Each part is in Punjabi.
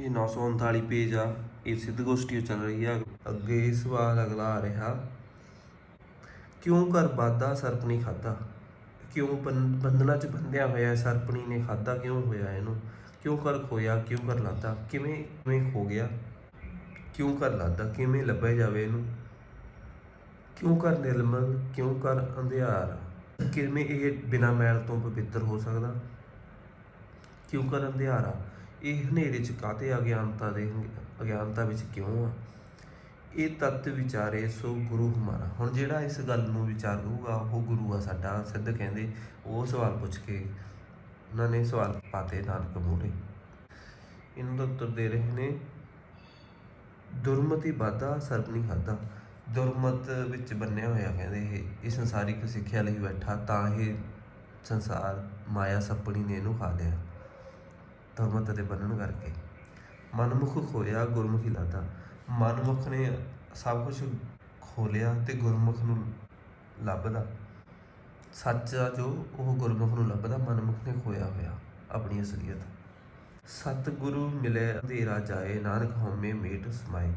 ਇਹ 939 ਪੇਜ ਆ, ਇਹ ਸਿੱਧ ਗੋਸ਼ਟੀ ਚੱਲ ਰਹੀ ਆ। ਅੱਗੇ ਸਵਾਲ ਅਗਲਾ ਆ ਰਿਹਾ, ਕਿਉਂ ਘਰ ਬਾਦਾ ਸਰਪ ਖਾਦਾ ਕਿਉਂ ਬੰ- 'ਚ ਬੰਧਿਆ ਹੋਇਆ ਸਰਪਣੀ ਨੇ ਖਾਦਾ ਕਿਉਂ ਹੋਇਆ ਇਹਨੂੰ? ਕਿਉਂ ਕਰ ਖੋਇਆ, ਕਿਉਂ ਕਰ ਲਾਦਾ? ਕਿਵੇਂ ਕਿਵੇਂ ਖੋ ਗਿਆ? ਕਿਉਂ ਕਰ ਲਾਦਾ? ਕਿਵੇਂ ਲੱਭਿਆ ਜਾਵੇ ਇਹਨੂੰ? ਕਿਉਂ ਕਰ ਨਿਰਮਲ, ਕਿਉਂ ਕਰ ਅੰਧਿਆਰ? ਕਿਵੇਂ ਇਹ ਬਿਨਾ ਮੈਲ ਤੋਂ ਪਵਿੱਤਰ ਹੋ ਸਕਦਾ? ਕਿਉਂ ਕਰ ਅੰਧਿਆਰਾ ਇਹ ਹਨੇਰੇ ਚ ਕਾਤੇ ਅਗਿਆਨਤਾ ਦੇ ਅਗਿਆਨਤਾ ਵਿੱਚ ਕਿਉਂ ਆ? ਇਹ ਤਤ ਵਿਚਾਰੇ ਸੋ ਗੁਰੂ ਹਮਾਰਾ। ਹੁਣ ਜਿਹੜਾ ਇਸ ਗੱਲ ਨੂੰ ਵਿਚਾਰੂਗਾ ਉਹ ਗੁਰੂ ਆ ਸਾਡਾ, ਸਿੱਧ ਕਹਿੰਦੇ, ਉਹ ਸਵਾਲ ਪੁੱਛ ਕੇ ਉਹਨਾਂ ਨੇ ਸਵਾਲ ਪਾਤੇ ਨਾਨਕ ਮੂਹਰੇ। ਇਹਨਾਂ ਦਾ ਉੱਤਰ ਦੇ ਰਹੇ ਨੇ, ਦੁਰਮਤੀ ਬਾਦਾ ਸਰਪ ਨਹੀਂ ਖਾਦਾ ਦੁਰਮਤ ਵਿੱਚ ਬੰਨਿਆ ਹੋਇਆ ਕਹਿੰਦੇ ਇਹ ਸੰਸਾਰਿਕ ਸਿੱਖਿਆ ਲਈ ਬੈਠਾ, ਤਾਂ ਇਹ ਸੰਸਾਰ ਮਾਇਆ ਸੱਪਣੀ ਨੇ ਇਹਨੂੰ ਖਾ ਲਿਆ। ਦੁਰਮਤ ਦੇ ਬੰਨਣ ਕਰਕੇ। ਮਨਮੁਖ ਖੋਇਆ ਗੁਰਮੁਖੀ ਲਾਦਾ। ਮਨਮੁਖ ਨੇ ਸਭ ਕੁਝ ਖੋਲਿਆ ਤੇ ਗੁਰਮੁਖ ਨੂੰ ਲੱਭਦਾ। ਸੱਚ ਆ ਜੋ, ਉਹ ਗੁਰਮੁਖ ਨੂੰ ਲੱਭਦਾ। ਮਨਮੁਖ ਨੇ ਖੋਇਆ ਹੋਇਆ ਆਪਣੀ ਅਸਲੀਅਤ। ਸਤਿਗੁਰੂ ਮਿਲੇ, ਅੰਧੇਰਾ ਜਾਏ, ਨਾਨਕ ਹਉਮੈ ਮੇਟ ਸਮਾਏ।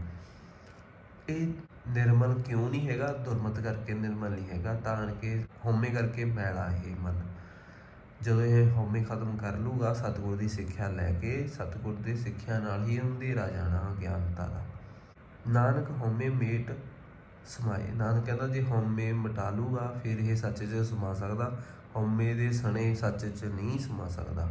ਇਹ ਨਿਰਮਲ ਕਿਉਂ ਨਹੀਂ ਹੈਗਾ? ਦੁਰਮਤ ਕਰਕੇ ਨਿਰਮਲ ਨਹੀਂ ਹੈਗਾ। ਤਾਂ ਕਿ ਹਉਮੈ ਕਰਕੇ ਮੈਲਾ ਇਹ ਮਨ। ਜਦੋਂ ਇਹ ਹਉਮੈ ਖਤਮ ਕਰ ਲੂਗਾ, ਸਤਿਗੁਰ ਦੀ ਸਿੱਖਿਆ ਲੈ ਕੇ ਸਤਿਗੁਰ ਦੀ ਸਿੱਖਿਆ ਨਾਲ ਹੀ ਅੰਧੇਰਾ ਜਾਣਾ ਗਿਆਨਤਾ ਦਾ। ਨਾਨਕ ਹਉਮੈ ਮੇਟ ਸਮਾਏ। ਨਾਨਕ ਕਹਿੰਦਾ, ਜੇ ਹਉਮੈ ਮਿਟਾ ਲੂਗਾ, ਫਿਰ ਇਹ ਸੱਚ 'ਚ ਸਮਾ ਸਕਦਾ। ਹਉਮੈ ਦੇ ਸਣੇ ਸੱਚ 'ਚ ਨਹੀਂ ਸਮਾ ਸਕਦਾ।